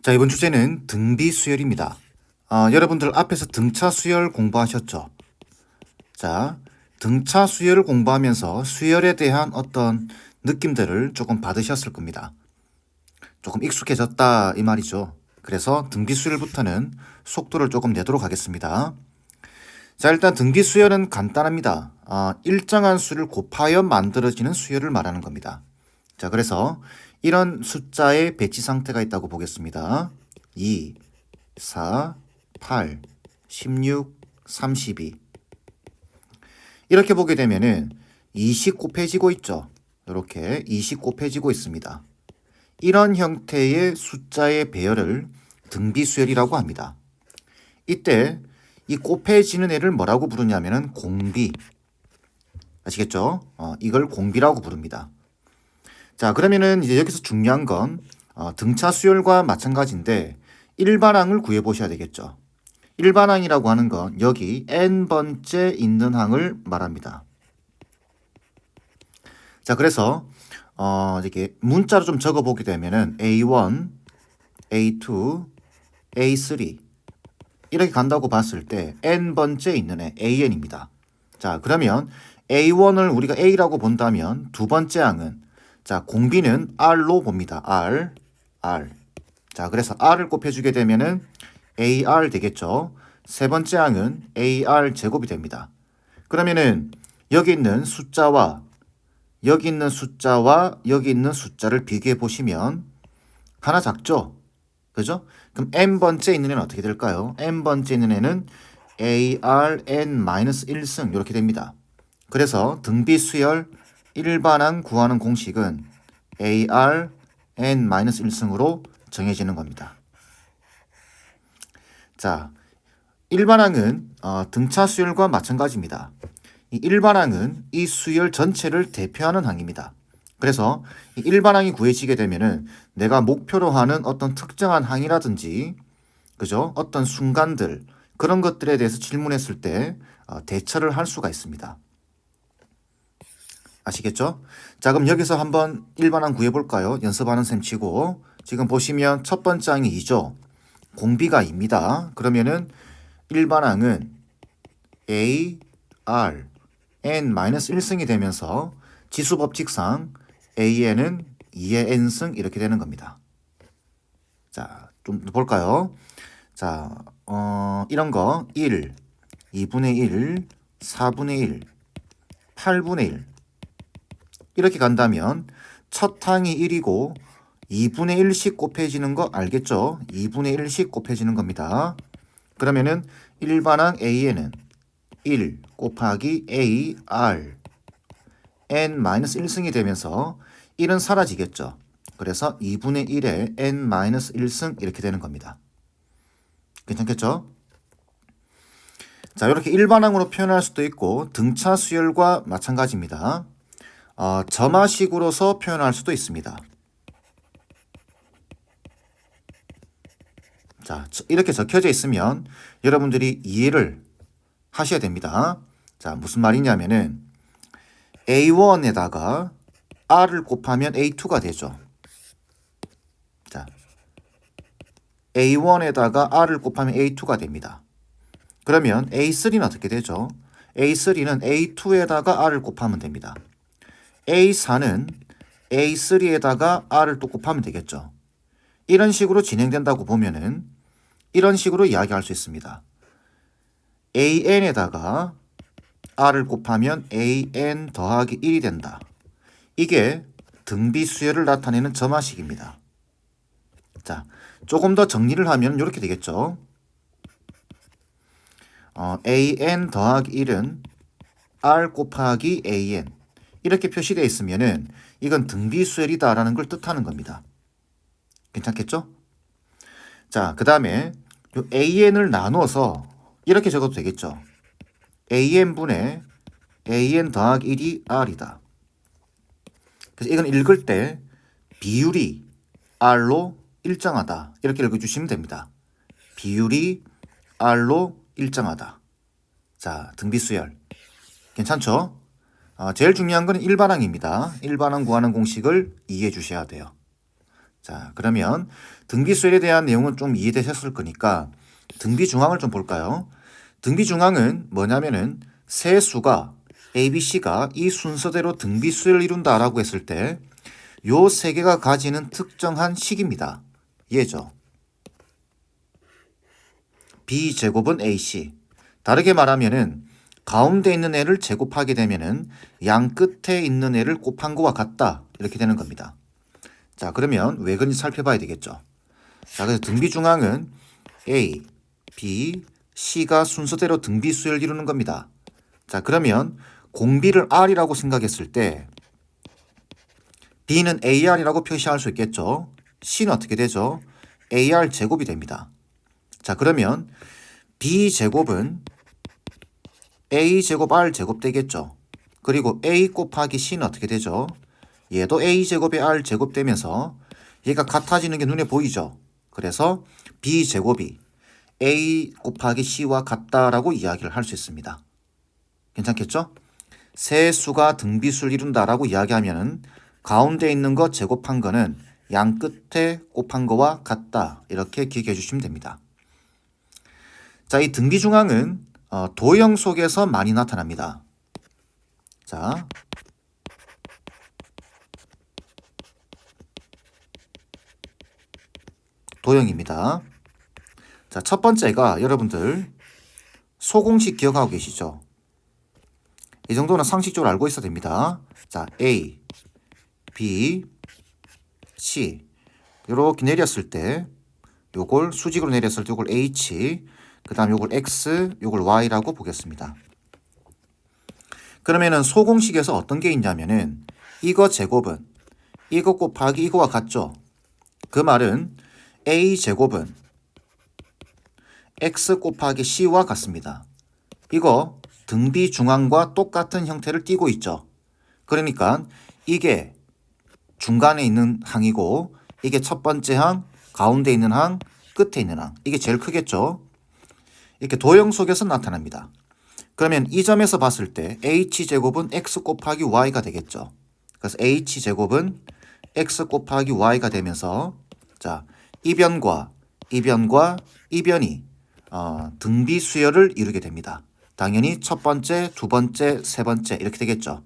자, 이번 주제는 등비 수열입니다. 아, 여러분들 앞에서 등차 수열 공부하셨죠? 자, 등차 수열을 공부하면서 수열에 대한 어떤 느낌들을 조금 받으셨을 겁니다. 조금 익숙해졌다 이 말이죠. 그래서 등비 수열부터는 속도를 조금 내도록 하겠습니다. 자, 일단 등비 수열은 간단합니다. 아, 일정한 수를 곱하여 만들어지는 수열을 말하는 겁니다. 자, 그래서 이런 숫자의 배치 상태가 있다고 보겠습니다. 2, 4, 8, 16, 32. 이렇게 보게 되면은 20 곱해지고 있죠. 이렇게 20 곱해지고 있습니다. 이런 형태의 숫자의 배열을 등비수열이라고 합니다. 이때 이 곱해지는 애를 뭐라고 부르냐면은 공비. 아시겠죠? 어, 이걸 공비라고 부릅니다. 자, 그러면은 이제 여기서 중요한 건 어, 등차 수열과 마찬가지인데 일반항을 구해 보셔야 되겠죠. 일반항이라고 하는 건 여기 n번째 있는 항을 말합니다. 자, 그래서 어, 이렇게 문자로 좀 적어 보게 되면은 A1, A2, A3 이렇게 간다고 봤을 때 n번째 있는 애 AN입니다. 자, 그러면 A1을 우리가 A라고 본다면 두 번째 항은 자, 공비는 R로 봅니다. R, R. 자, 그래서 R을 곱해주게 되면은 AR 되겠죠. 세 번째 항은 AR 제곱이 됩니다. 그러면은 여기 있는 숫자와 여기 있는 숫자와 여기 있는 숫자를 비교해 보시면 하나 작죠? 그죠? 그럼 n번째 있는 애는 어떻게 될까요? n번째 있는 애는 ARN-1승 이렇게 됩니다. 그래서 등비 수열 일반항 구하는 공식은 AR n-1승으로 정해지는 겁니다. 자, 일반항은 어, 등차 수열과 마찬가지입니다. 이 일반항은 이 수열 전체를 대표하는 항입니다. 그래서 이 일반항이 구해지게 되면은 내가 목표로 하는 어떤 특정한 항이라든지 그죠? 어떤 순간들 그런 것들에 대해서 질문했을 때 어, 대처를 할 수가 있습니다. 아시겠죠? 자, 그럼 여기서 한번 일반항 구해볼까요? 연습하는 셈 치고. 지금 보시면 첫 번째 항이 2죠. 공비가 2입니다. 그러면은 일반항은 A, R, N-1승이 되면서 지수 법칙상 AN은 2의 N승 이렇게 되는 겁니다. 자, 좀 볼까요? 자, 어, 이런 거 1, 2분의 1, 4분의 1, 8분의 1, 이렇게 간다면 첫 항이 1이고 2분의 1씩 곱해지는 거 알겠죠? 2분의 1씩 곱해지는 겁니다. 그러면은 일반항 A에는 1 곱하기 AR n-1승이 되면서 1은 사라지겠죠. 그래서 2분의 1에 n-1승 이렇게 되는 겁니다. 괜찮겠죠? 자, 이렇게 일반항으로 표현할 수도 있고 등차 수열과 마찬가지입니다. 어, 점화식으로서 표현할 수도 있습니다. 자, 이렇게 적혀져 있으면 여러분들이 이해를 하셔야 됩니다. 자, 무슨 말이냐면은 A1에다가 R을 곱하면 A2가 되죠. 자, A1에다가 R을 곱하면 A2가 됩니다. 그러면 A3는 어떻게 되죠? A3는 A2에다가 R을 곱하면 됩니다. A4는 A3에다가 R을 또 곱하면 되겠죠. 이런 식으로 진행된다고 보면은 이런 식으로 이야기할 수 있습니다. AN에다가 R을 곱하면 AN 더하기 1이 된다. 이게 등비 수열을 나타내는 점화식입니다. 자, 조금 더 정리를 하면 이렇게 되겠죠. 어, AN 더하기 1은 R 곱하기 AN 이렇게 표시되어 있으면은 이건 등비 수열이다라는 걸 뜻하는 겁니다. 괜찮겠죠? 자, 그 다음에 AN을 나눠서 이렇게 적어도 되겠죠. AN분의 AN 더하기 1이 R이다. 그래서 이건 읽을 때 비율이 R로 일정하다. 이렇게 읽어주시면 됩니다. 비율이 R로 일정하다. 자, 등비수열. 괜찮죠? 어, 제일 중요한 건 일반항입니다. 일반항 구하는 공식을 이해해 주셔야 돼요. 자, 그러면 등비 수열에 대한 내용은 좀 이해되셨을 거니까 등비 중앙을 좀 볼까요? 등비 중앙은 뭐냐면은 세 수가 A, B, C가 이 순서대로 등비 수열을 이룬다라고 했을 때 요 세 개가 가지는 특정한 식입니다. 예죠. B 제곱은 AC. 다르게 말하면은 가운데 있는 애를 제곱하게 되면은 양 끝에 있는 애를 곱한 거와 같다. 이렇게 되는 겁니다. 자, 그러면 왜 그런지 살펴봐야 되겠죠. 자, 그래서 등비 중앙은 A, B, C가 순서대로 등비 수열을 이루는 겁니다. 자, 그러면 공비를 R이라고 생각했을 때 B는 AR이라고 표시할 수 있겠죠. C는 어떻게 되죠? AR 제곱이 됩니다. 자, 그러면 B 제곱은 A 제곱 R 제곱 되겠죠. 그리고 A 곱하기 C는 어떻게 되죠? 얘도 A 제곱에 R 제곱 되면서 얘가 같아지는 게 눈에 보이죠. 그래서 B 제곱이 A 곱하기 C와 같다라고 이야기를 할 수 있습니다. 괜찮겠죠? 세 수가 등비수를 이룬다라고 이야기하면은 가운데 있는 거 제곱한 거는 양 끝에 곱한 거와 같다. 이렇게 기억해 주시면 됩니다. 자, 이 등비 중앙은 어, 도형 속에서 많이 나타납니다. 자, 도형입니다. 자, 첫 번째가 여러분들 소공식 기억하고 계시죠? 이 정도는 상식적으로 알고 있어야 됩니다. 자, A, B, C 이렇게 내렸을 때 요걸 수직으로 내렸을 때 요걸 H 그 다음 요걸 X 요걸 Y라고 보겠습니다. 그러면은 소공식에서 어떤 게 있냐면은 이거 제곱은 이거 곱하기 이거와 같죠? 그 말은 A 제곱은 X 곱하기 C와 같습니다. 이거 등비 중앙과 똑같은 형태를 띠고 있죠. 그러니까 이게 중간에 있는 항이고 이게 첫 번째 항, 가운데 있는 항, 끝에 있는 항. 이게 제일 크겠죠. 이렇게 도형 속에서 나타납니다. 그러면 이 점에서 봤을 때 h제곱은 x 곱하기 y가 되겠죠. 그래서 h제곱은 x 곱하기 y가 되면서 자 이변과 이변과 이변이 어, 등비 수열을 이루게 됩니다. 당연히 첫 번째, 두 번째, 세 번째 이렇게 되겠죠.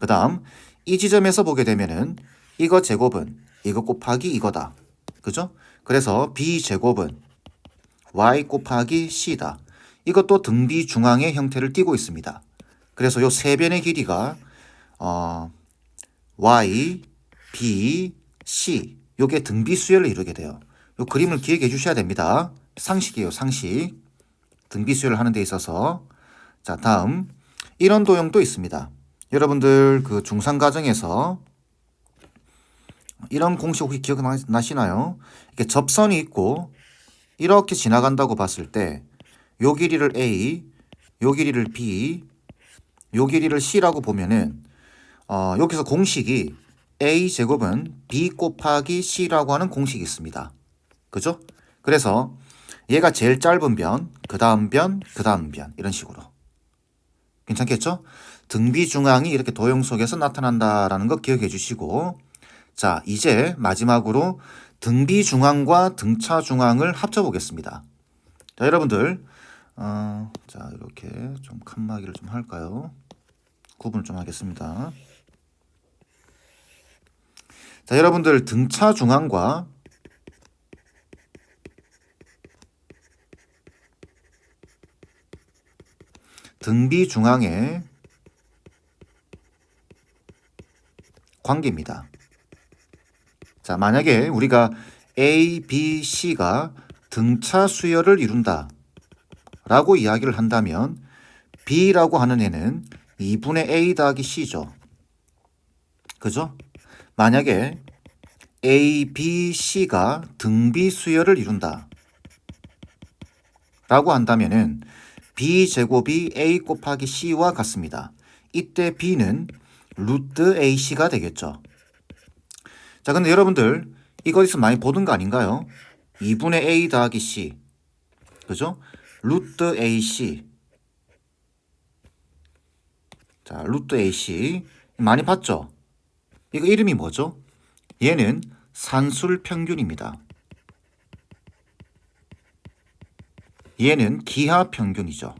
그 다음 이 지점에서 보게 되면은 이거 제곱은 이거 곱하기 이거다. 그죠? 그래서 b 제곱은 y 곱하기 c다. 이것도 등비 중앙의 형태를 띠고 있습니다. 그래서 요 세 변의 길이가 어, y, b, c 요게 등비 수열을 이루게 돼요. 요 그림을 기억해 주셔야 됩니다. 상식이에요, 상식. 등비 수열을 하는 데 있어서 자, 다음 이런 도형도 있습니다. 여러분들 그 중상 과정에서 이런 공식 혹시 기억나시나요? 이렇게 접선이 있고 이렇게 지나간다고 봤을 때 요 길이를 A, 요 길이를 B, 요 길이를 C라고 보면은 어, 여기서 공식이 A 제곱은 B 곱하기 C라고 하는 공식이 있습니다. 그죠? 그래서 얘가 제일 짧은 변, 그 다음 변, 그 다음 변 이런 식으로 괜찮겠죠? 등비 중앙이 이렇게 도형 속에서 나타난다라는 거 기억해 주시고 자 이제 마지막으로 등비 중앙과 등차 중앙을 합쳐 보겠습니다. 자 여러분들 어, 자 이렇게 좀 칸막이를 좀 할까요? 구분을 좀 하겠습니다. 자 여러분들 등차 중앙과 등비 중앙의 관계입니다. 자, 만약에 우리가 A, B, C가 등차 수열을 이룬다 라고 이야기를 한다면 B라고 하는 애는 2분의 A 더하기 C죠. 그죠? 만약에 A, B, C가 등비 수열을 이룬다 라고 한다면은 B 제곱이 A 곱하기 C와 같습니다. 이때 B는 루트 AC가 되겠죠. 자, 근데 여러분들 이거 있으면 많이 보던 거 아닌가요? 2분의 A 더하기 C. 그죠? 루트 AC. 자, 루트 AC. 많이 봤죠? 이거 이름이 뭐죠? 얘는 산술 평균입니다. 얘는 기하 평균이죠.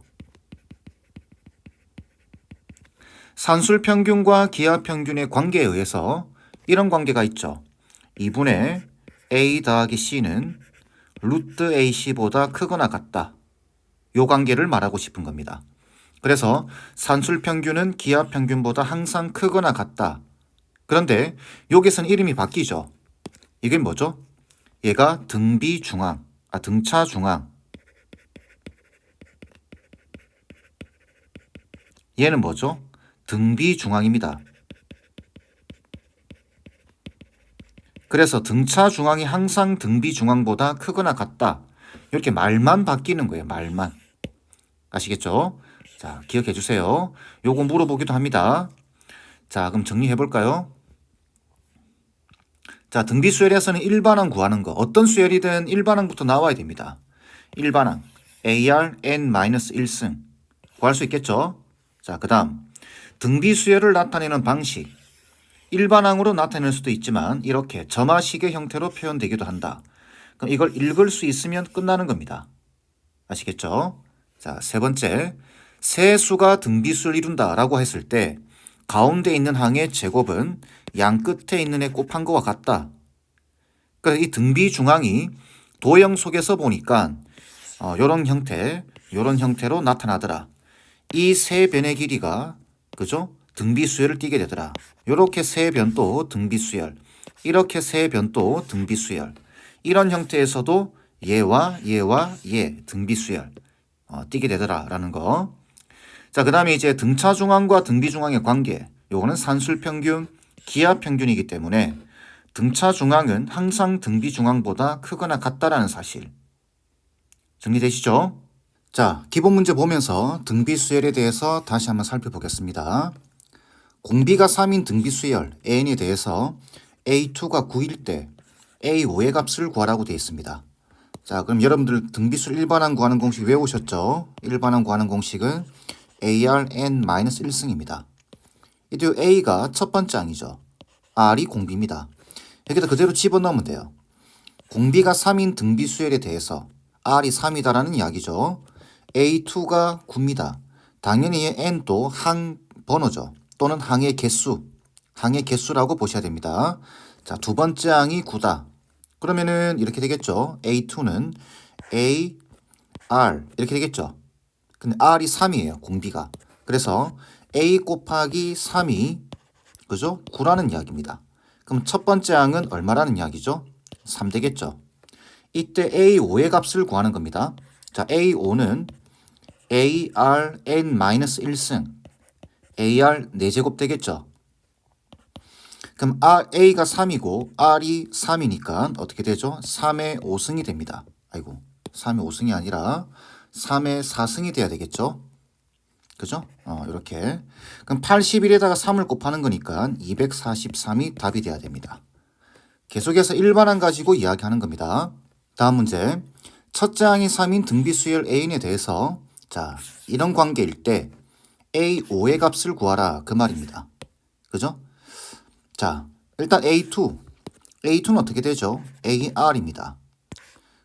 산술 평균과 기하 평균의 관계에 의해서 이런 관계가 있죠. 2분의 a 더하기 c는 루트 ac보다 크거나 같다. 요 관계를 말하고 싶은 겁니다. 그래서 산술 평균은 기하 평균보다 항상 크거나 같다. 그런데 여기서는 이름이 바뀌죠. 이게 뭐죠? 얘가 등비 중앙, 아 등차 중앙. 얘는 뭐죠? 등비 중앙입니다. 그래서 등차 중앙이 항상 등비 중앙보다 크거나 같다. 이렇게 말만 바뀌는 거예요. 말만. 아시겠죠? 자, 기억해 주세요. 요거 물어보기도 합니다. 자, 그럼 정리해 볼까요? 자, 등비 수열에서는 일반항 구하는 거. 어떤 수열이든 일반항부터 나와야 됩니다. 일반항. AR N-1승. 구할 수 있겠죠? 자, 그 다음. 등비 수열을 나타내는 방식. 일반항으로 나타낼 수도 있지만 이렇게 점화식의 형태로 표현되기도 한다. 그럼 이걸 읽을 수 있으면 끝나는 겁니다. 아시겠죠? 자, 세 번째. 세 수가 등비수를 이룬다 라고 했을 때 가운데 있는 항의 제곱은 양 끝에 있는 애 곱한 것과 같다. 그래서 이 등비 중앙이 도형 속에서 보니까 어, 요런 형태, 요런 형태로 나타나더라. 이 세 변의 길이가 그죠? 등비수열을 띠게 되더라. 요렇게 세 변도 등비수열, 이렇게 세 변도 등비수열. 이런 형태에서도 얘와 얘와 얘 등비수열 어, 띠게 되더라라는 거. 자, 그 다음에 이제 등차 중앙과 등비 중앙의 관계. 요거는 산술 평균, 기하 평균이기 때문에 등차 중앙은 항상 등비 중앙보다 크거나 같다라는 사실. 정리되시죠? 자, 기본 문제 보면서 등비 수열에 대해서 다시 한번 살펴보겠습니다. 공비가 3인 등비 수열 n에 대해서 a2가 9일 때 a5의 값을 구하라고 되어 있습니다. 자, 그럼 여러분들 등비수 일반항 구하는 공식 외우셨죠? 일반항 구하는 공식은 ARN-1승입니다. 이때 A가 첫 번째 항이죠. R이 공비입니다. 여기다 그대로 집어넣으면 돼요. 공비가 3인 등비 수열에 대해서 R이 3이다라는 이야기죠. A2가 9입니다. 당연히 N도 항 번호죠. 또는 항의 개수, 항의 개수라고 보셔야 됩니다. 자, 두 번째 항이 9다. 그러면은 이렇게 되겠죠. A2는 A, R 이렇게 되겠죠. 근데 R이 3이에요. 공비가. 그래서 A 곱하기 3이 그죠? 9라는 이야기입니다. 그럼 첫 번째 항은 얼마라는 이야기죠? 3 되겠죠. 이때 A5의 값을 구하는 겁니다. 자, A5는 ARN-1승 AR 4제곱 되겠죠. 그럼 A가 3이고 R이 3이니까 어떻게 되죠? 3의 5승이 됩니다. 아이고 3의 5승이 아니라 3의 4승이 돼야 되겠죠. 그죠? 어, 이렇게. 그럼 81에다가 3을 곱하는 거니까 243이 답이 돼야 됩니다. 계속해서 일반항 가지고 이야기하는 겁니다. 다음 문제. 첫째 항이 3인 등비수열 A인에 대해서 자, 이런 관계일 때 A5의 값을 구하라 그 말입니다. 그죠? 자, 일단 A2. A2는 어떻게 되죠? AR입니다.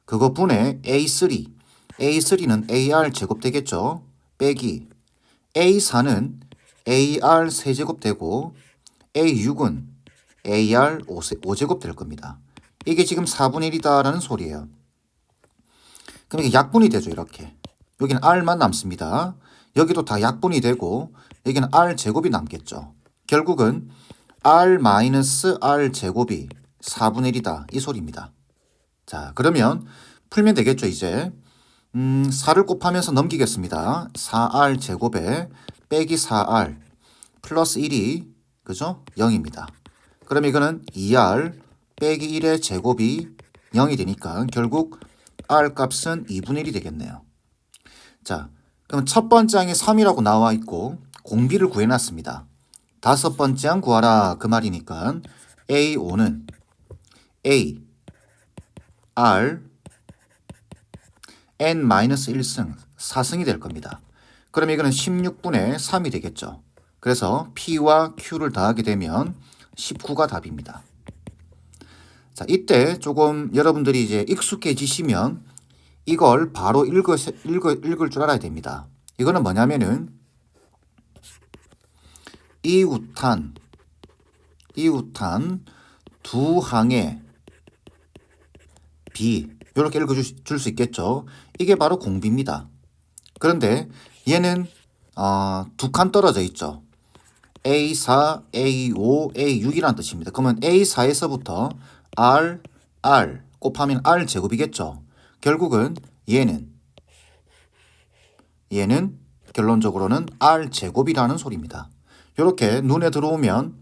그거 분의 A3. A3는 AR 제곱 되겠죠? 빼기 A4는 AR 세제곱 되고 A6은 AR 5제곱 될 겁니다. 이게 지금 4분의 1이다라는 소리예요. 그럼 이게 약분이 되죠, 이렇게. 여기는 R만 남습니다. 여기도 다 약분이 되고 여기는 R 제곱이 남겠죠. 결국은 R 마이너스 R 제곱이 4분의 1이다. 이 소리입니다. 자, 그러면 풀면 되겠죠, 이제. 음, 4를 곱하면서 넘기겠습니다. 4R 제곱에 빼기 4R 플러스 1이 그죠? 0입니다. 그럼 이거는 2R 빼기 1의 제곱이 0이 되니까 결국 R 값은 2분의 1이 되겠네요. 자, 그럼 첫 번째 항이 3이라고 나와 있고 공비를 구해놨습니다. 다섯 번째 항 구하라 그 말이니까 A5는 A, R, N-1승, 4승이 될 겁니다. 그럼 이거는 16분의 3이 되겠죠. 그래서 P와 Q를 더하게 되면 19가 답입니다. 자, 이때 조금 여러분들이 이제 익숙해지시면 이걸 바로 읽어, 읽어, 읽을 줄 알아야 됩니다. 이거는 뭐냐면은 이웃한, 이웃한 두 항의 비, 이렇게 읽어줄 수 있겠죠. 이게 바로 공비입니다. 그런데 얘는 어, 두칸 떨어져 있죠. A4, A5, A6이라는 뜻입니다. 그러면 A4에서부터 R, R 곱하면 R 제곱이겠죠. 결국은 얘는 얘는 결론적으로는 R 제곱이라는 소리입니다. 이렇게 눈에 들어오면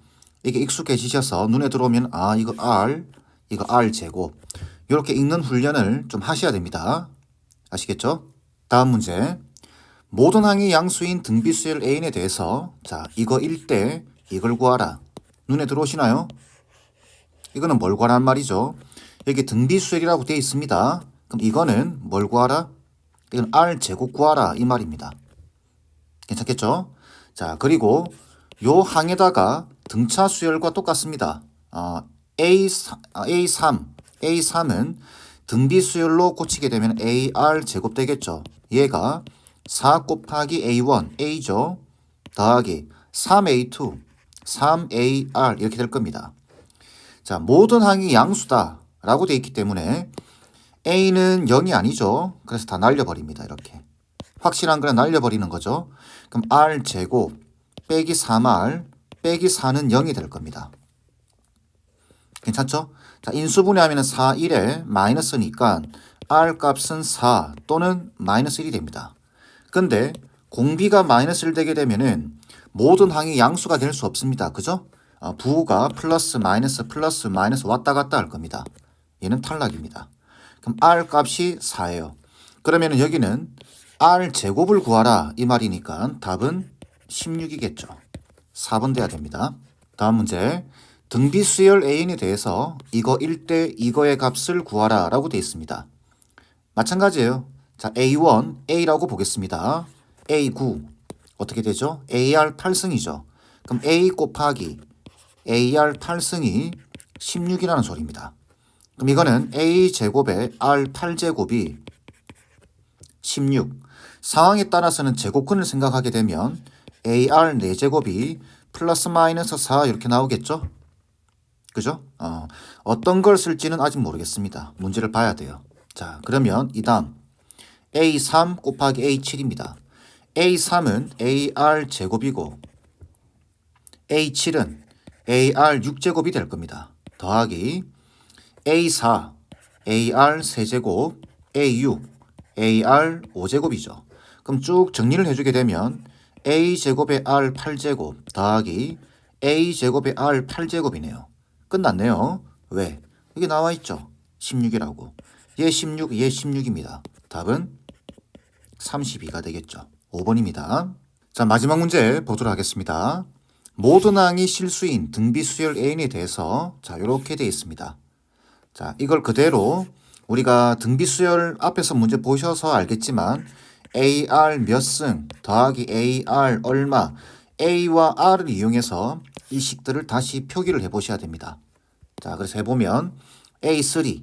이게 익숙해지셔서 눈에 들어오면 아 이거 R 이거 R 제곱 이렇게 읽는 훈련을 좀 하셔야 됩니다. 아시겠죠? 다음 문제. 모든 항의 양수인 등비수열 A에 대해서 자 이거 1대 이걸 구하라. 눈에 들어오시나요? 이거는 뭘 구하란 말이죠. 여기 등비수열이라고 되어 있습니다. 그럼 이거는 뭘 구하라? 이건 R 제곱 구하라 이 말입니다. 괜찮겠죠? 자 그리고 요 항에다가 등차 수열과 똑같습니다. 어, A3, A3, A3은 등비 수열로 고치게 되면 AR 제곱 되겠죠. 얘가 4 곱하기 A1, A죠. 더하기 3A2, 3AR 이렇게 될 겁니다. 자, 모든 항이 양수다 라고 되어 있기 때문에 A는 0이 아니죠. 그래서 다 날려버립니다. 이렇게. 확실한 거는 날려버리는 거죠. 그럼 R 제곱 빼기 3R 빼기 4는 0이 될 겁니다. 괜찮죠? 자, 인수분해하면 4, 1에 마이너스니까 R 값은 4 또는 마이너스 1이 됩니다. 근데 공비가 마이너스 1 되게 되면은 모든 항이 양수가 될 수 없습니다. 그죠? 어, 부호가 플러스 마이너스 플러스 마이너스 왔다 갔다 할 겁니다. 얘는 탈락입니다. 그럼 R 값이 4예요. 그러면은 여기는 R 제곱을 구하라 이 말이니까 답은 16이겠죠. 4번 돼야 됩니다. 다음 문제. 등비 수열 A에 대해서 이거 1대 이거의 값을 구하라 라고 되어 있습니다. 마찬가지예요. 자, A1, A라고 보겠습니다. A9, 어떻게 되죠? AR 탈승이죠. 그럼 A 곱하기 AR 탈승이 16이라는 소리입니다. 그럼 이거는 A 제곱에 R 8제곱이 16. 상황에 따라서는 제곱근을 생각하게 되면 AR 4제곱이 플러스 마이너스 4 이렇게 나오겠죠? 그죠? 어, 어떤 걸 쓸지는 아직 모르겠습니다. 문제를 봐야 돼요. 자, 그러면 이 다음 A3 곱하기 A7입니다. A3은 AR 제곱이고 A7은 AR 6제곱이 될 겁니다. 더하기 A4 AR 세제곱 A6 AR 5제곱이죠. 그럼 쭉 정리를 해주게 되면 A 제곱의 R 8제곱 더하기 A 제곱의 R 8제곱이네요. 끝났네요. 왜? 여기 나와 있죠. 16이라고. 얘 16, 얘 16입니다. 답은 32가 되겠죠. 5번입니다. 자, 마지막 문제 보도록 하겠습니다. 모든 항이 실수인 등비 수열 N에 대해서 자, 이렇게 되어 있습니다. 자, 이걸 그대로 우리가 등비수열 앞에서 문제 보셔서 알겠지만 AR 몇 승 더하기 AR 얼마 A와 R을 이용해서 이 식들을 다시 표기를 해 보셔야 됩니다. 자, 그래서 해보면 A3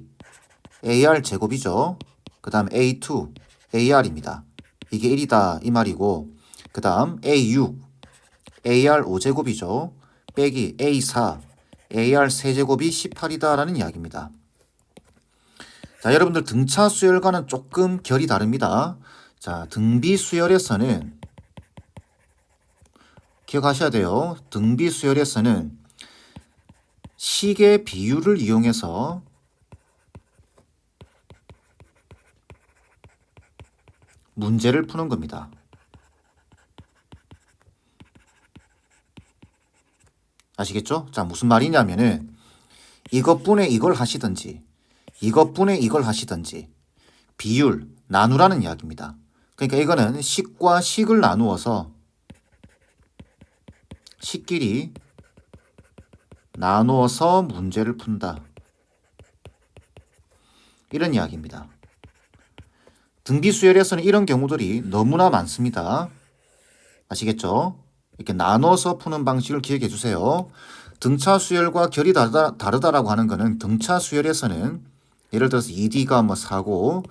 AR 제곱이죠. 그 다음 A2 AR입니다. 이게 1이다 이 말이고 그 다음 A6 AR 5제곱이죠. 빼기 A4 AR 세제곱이 18이다 라는 이야기입니다. 자, 여러분들 등차 수열과는 조금 결이 다릅니다. 자, 등비 수열에서는 기억하셔야 돼요. 등비 수열에서는 식의 비율을 이용해서 문제를 푸는 겁니다. 아시겠죠? 자, 무슨 말이냐면은 이것분에 이걸 하시든지 이것분에 이걸 하시든지 비율 나누라는 이야기입니다. 그러니까 이거는 식과 식을 나누어서 식끼리 나누어서 문제를 푼다. 이런 이야기입니다. 등비수열에서는 이런 경우들이 너무나 많습니다. 아시겠죠? 이렇게 나눠서 푸는 방식을 기억해 주세요. 등차 수열과 결이 다르다, 다르다라고 하는 거는 등차 수열에서는 예를 들어서 2D가 뭐 4고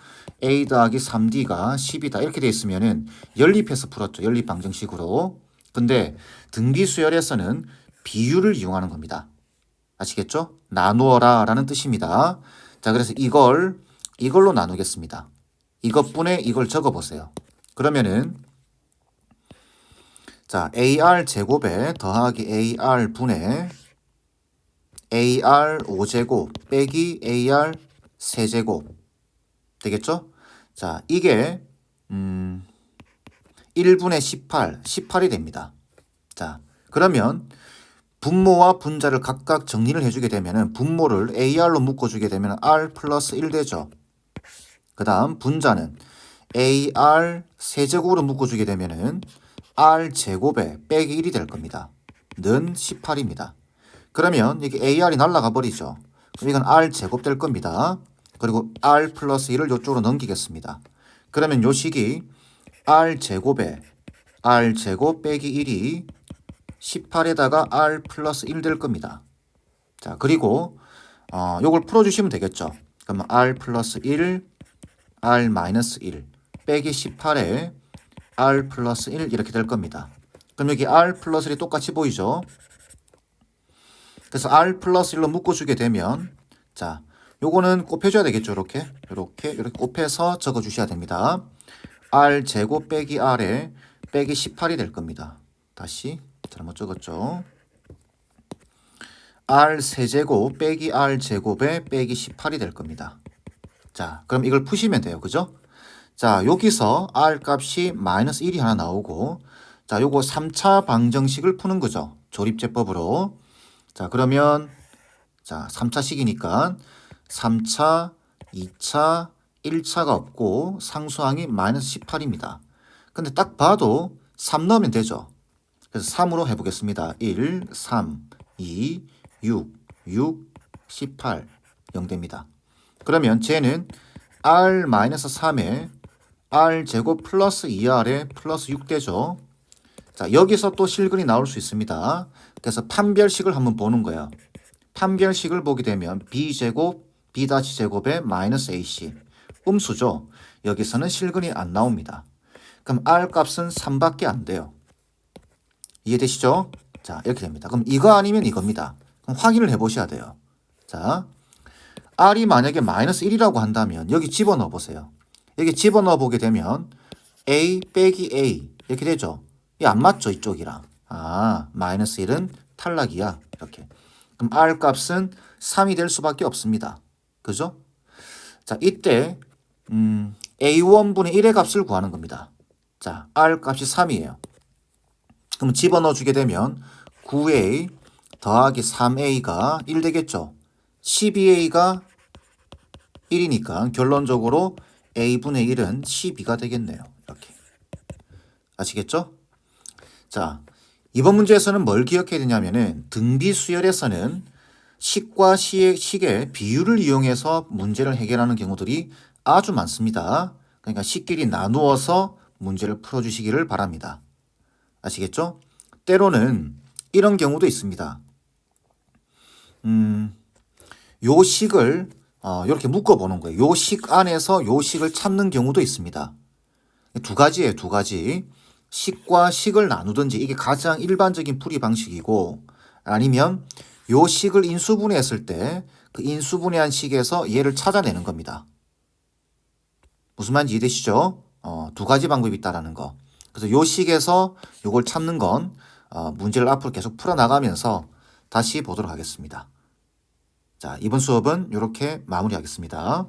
A 더하기 3D가 10이다 이렇게 돼 있으면은 연립해서 풀었죠. 연립 방정식으로. 근데 등비 수열에서는 비율을 이용하는 겁니다. 아시겠죠? 나누어라 라는 뜻입니다. 자, 그래서 이걸 이걸로 나누겠습니다. 이것분에 이걸 적어 보세요. 그러면은 자, AR 제곱에 더하기 AR 분의 AR 5제곱 빼기 AR 세제곱 되겠죠? 자, 이게 음 1분의 18, 18이 됩니다. 자, 그러면 분모와 분자를 각각 정리를 해주게 되면은 분모를 AR로 묶어주게 되면 R 플러스 1 되죠. 그 다음 분자는 AR 세제곱으로 묶어주게 되면은 R 제곱에 빼기 1이 될 겁니다. 는 18입니다. 그러면 이게 AR이 날라가 버리죠. 그럼 이건 R 제곱 될 겁니다. 그리고 R 플러스 1을 이쪽으로 넘기겠습니다. 그러면 요 식이 R 제곱에 R 제곱 빼기 1이 18에다가 R 플러스 1 될 겁니다. 자, 그리고 어, 요걸 풀어주시면 되겠죠. 그러면 R 플러스 1, R 마이너스 1 빼기 18에 R 플러스 1 이렇게 될 겁니다. 그럼 여기 R 플러스 1이 똑같이 보이죠? 그래서 R 플러스 1로 묶어주게 되면 자, 요거는 곱해줘야 되겠죠, 이렇게. 이렇게, 이렇게 곱해서 적어주셔야 됩니다. R 제곱 빼기 R에 빼기 18이 될 겁니다. 다시 잘못 적었죠. R 세제곱 빼기 R 제곱에 빼기 18이 될 겁니다. 자, 그럼 이걸 푸시면 돼요. 그죠? 자, 여기서 R 값이 마이너스 1이 하나 나오고 자, 요거 3차 방정식을 푸는 거죠. 조립제법으로. 자, 그러면 자, 3차식이니까 3차, 2차, 1차가 없고 상수항이 마이너스 18입니다. 근데 딱 봐도 3 넣으면 되죠. 그래서 3으로 해보겠습니다. 1, 3, 2, 6, 6, 18, 0 됩니다. 그러면 쟤는 R-3에 R 제곱 플러스 2R에 플러스 6 되죠. 자, 여기서 또 실근이 나올 수 있습니다. 그래서 판별식을 한번 보는 거예요. 판별식을 보게 되면 B제곱, B-제곱에 마이너스 AC. 음수죠. 여기서는 실근이 안 나옵니다. 그럼 R 값은 3밖에 안 돼요. 이해되시죠? 자, 이렇게 됩니다. 그럼 이거 아니면 이겁니다. 그럼 확인을 해 보셔야 돼요. 자, R이 만약에 마이너스 1이라고 한다면 여기 집어넣어 보세요. 여기 집어넣어 보게 되면 A 빼기 A 이렇게 되죠. 이 안 맞죠, 이쪽이랑. 아, 마이너스 1은 탈락이야. 이렇게. 그럼 R 값은 3이 될 수밖에 없습니다. 그죠? 자, 이때 음, A1분의 1의 값을 구하는 겁니다. 자, R 값이 3이에요. 그럼 집어넣어 주게 되면 9A 더하기 3A가 1 되겠죠. 12A가 1이니까 결론적으로 A분의 1은 12가 되겠네요. 이렇게. 아시겠죠? 자, 이번 문제에서는 뭘 기억해야 되냐면은 등비 수열에서는 식과 시의, 식의 비율을 이용해서 문제를 해결하는 경우들이 아주 많습니다. 그러니까 식끼리 나누어서 문제를 풀어주시기를 바랍니다. 아시겠죠? 때로는 이런 경우도 있습니다. 음, 요 식을 어, 이렇게 묶어보는 거예요. 요 식 안에서 요 식을 찾는 경우도 있습니다. 두 가지예요, 두 가지. 식과 식을 나누든지 이게 가장 일반적인 풀이 방식이고 아니면 요 식을 인수분해했을 때 그 인수분해한 식에서 얘를 찾아내는 겁니다. 무슨 말인지 이해되시죠? 어, 두 가지 방법이 있다라는 거. 그래서 요 식에서 요걸 찾는 건 어, 문제를 앞으로 계속 풀어나가면서 다시 보도록 하겠습니다. 자, 이번 수업은 이렇게 마무리하겠습니다.